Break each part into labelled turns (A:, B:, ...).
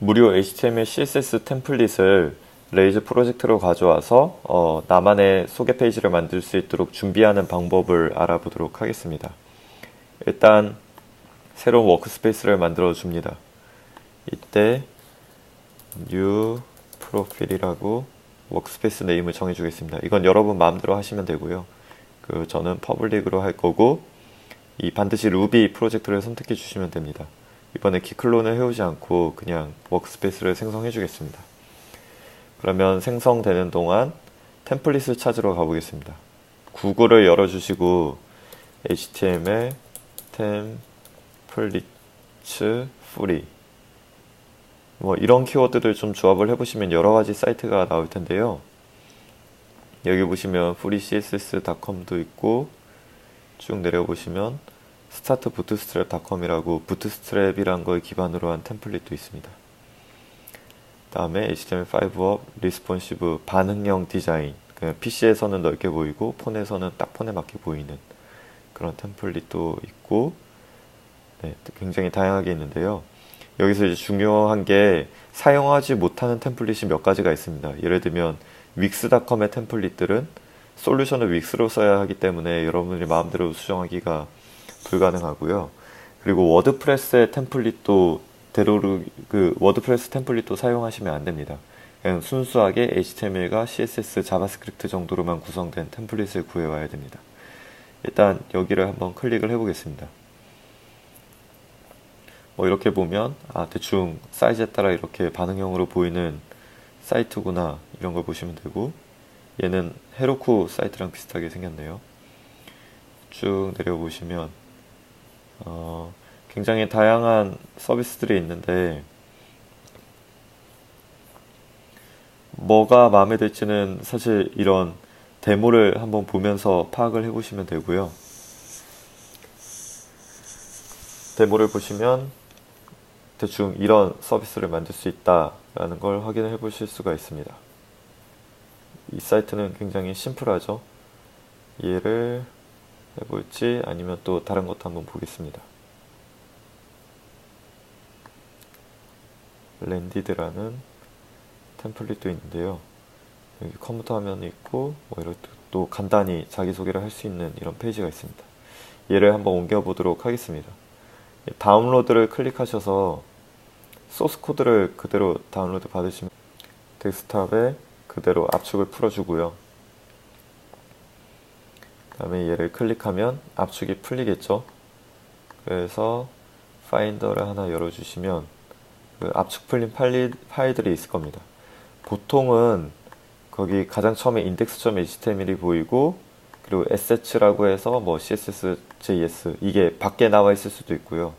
A: 무료 HTML, CSS 템플릿을 레이즈 프로젝트로 가져와서 어, 나만의 소개 페이지를 만들 수 있도록 준비하는 방법을 알아보도록 하겠습니다. 일단 새로운 워크스페이스를 만들어 줍니다. 이때 new 프로필이라고 워크스페이스 네임을 정해 주겠습니다. 이건 여러분 마음대로 하시면 되고요. 그 저는 퍼블릭으로 할 거고 이 반드시 루비 프로젝트를 선택해 주시면 됩니다. 이번에 기클론을 해오지 않고 그냥 워크스페이스를 생성해 주겠습니다. 그러면 생성되는 동안 템플릿을 찾으러 가보겠습니다. 구글을 열어주시고 html 템플릿츠 free 뭐 이런 키워드들 좀 조합을 해보시면 여러 가지 사이트가 나올 텐데요. 여기 보시면 freecss.com도 있고 쭉 내려보시면 startbootstrap.com이라고 부트스트랩이란 걸 기반으로 한 템플릿도 있습니다. 다음에 HTML5업 리스폰시브 반응형 디자인 PC에서는 넓게 보이고 폰에서는 딱 폰에 맞게 보이는 그런 템플릿도 있고 네, 굉장히 다양하게 있는데요. 여기서 이제 중요한 게 사용하지 못하는 템플릿이 몇 가지가 있습니다. 예를 들면 윅스닷컴의 템플릿들은 솔루션을 윅스로 써야 하기 때문에 여러분들이 마음대로 수정하기가 불가능하고요. 그리고 워드프레스의 템플릿도 대로를 그 워드프레스 템플릿도 사용하시면 안 됩니다. 그냥 순수하게 HTML과 CSS, 자바스크립트 정도로만 구성된 템플릿을 구해와야 됩니다. 일단 여기를 한번 클릭을 해보겠습니다. 뭐 이렇게 보면 아 대충 사이즈에 따라 이렇게 반응형으로 보이는 사이트구나 이런 걸 보시면 되고 얘는 헤로쿠 사이트랑 비슷하게 생겼네요. 쭉 내려보시면 어, 굉장히 다양한 서비스들이 있는데 뭐가 마음에 들지는 사실 이런 데모를 한번 보면서 파악을 해 보시면 되고요. 데모를 보시면 대충 이런 서비스를 만들 수 있다라는 걸 확인해 보실 수가 있습니다. 이 사이트는 굉장히 심플하죠. 얘를 해볼지 아니면 또 다른 것도 한번 보겠습니다. 랜디드라는 템플릿도 있는데요. 여기 컴퓨터 화면이 있고 뭐 이렇게 또 간단히 자기소개를 할 수 있는 이런 페이지가 있습니다. 얘를 한번 옮겨 보도록 하겠습니다. 다운로드를 클릭하셔서 소스 코드를 그대로 다운로드 받으시면 데스크탑에 그대로 압축을 풀어주고요. 그 다음에 얘를 클릭하면 압축이 풀리겠죠. 그래서 파인더를 하나 열어주시면 그 압축 풀린 파일, 파일들이 있을 겁니다. 보통은 거기 가장 처음에 index.html이 보이고 그리고 assets라고 해서 뭐 css, js 이게 밖에 나와 있을 수도 있고요.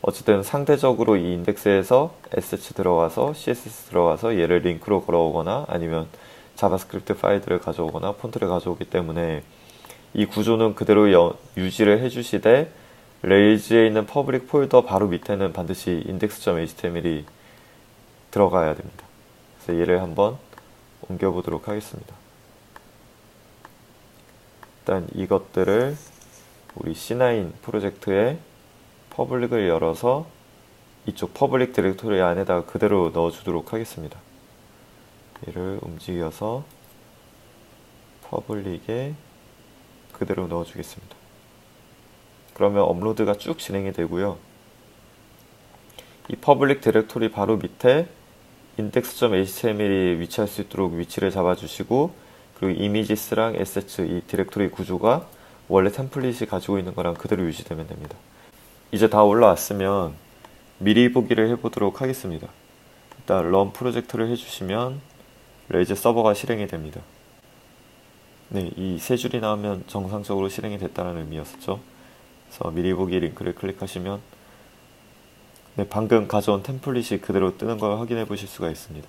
A: 어쨌든 상대적으로 이 인덱스에서 assets 들어가서 css 들어가서 얘를 링크로 걸어오거나 아니면 자바스크립트 파일들을 가져오거나 폰트를 가져오기 때문에 이 구조는 그대로 여, 유지를 해주시되 레이즈에 있는 퍼블릭 폴더 바로 밑에는 반드시 index.html이 들어가야 됩니다. 그래서 얘를 한번 옮겨보도록 하겠습니다. 일단 이것들을 우리 C9 프로젝트에 퍼블릭을 열어서 이쪽 퍼블릭 디렉토리 안에다가 그대로 넣어주도록 하겠습니다. 얘를 움직여서 퍼블릭에 그대로 넣어주겠습니다. 그러면 업로드가 쭉 진행이 되고요. 이 퍼블릭 디렉토리 바로 밑에 index.html이 위치할 수 있도록 위치를 잡아주시고 그리고 이미지스랑 assets 이 디렉토리 구조가 원래 템플릿이 가지고 있는 거랑 그대로 유지되면 됩니다. 이제 다 올라왔으면 미리 보기를 해보도록 하겠습니다. 일단 런 프로젝트를 해주시면 레이즈 서버가 실행이 됩니다. 네, 이 세 줄이 나오면 정상적으로 실행이 됐다는 의미였었죠. 그래서 미리 보기 링크를 클릭하시면 네, 방금 가져온 템플릿이 그대로 뜨는 걸 확인해 보실 수가 있습니다.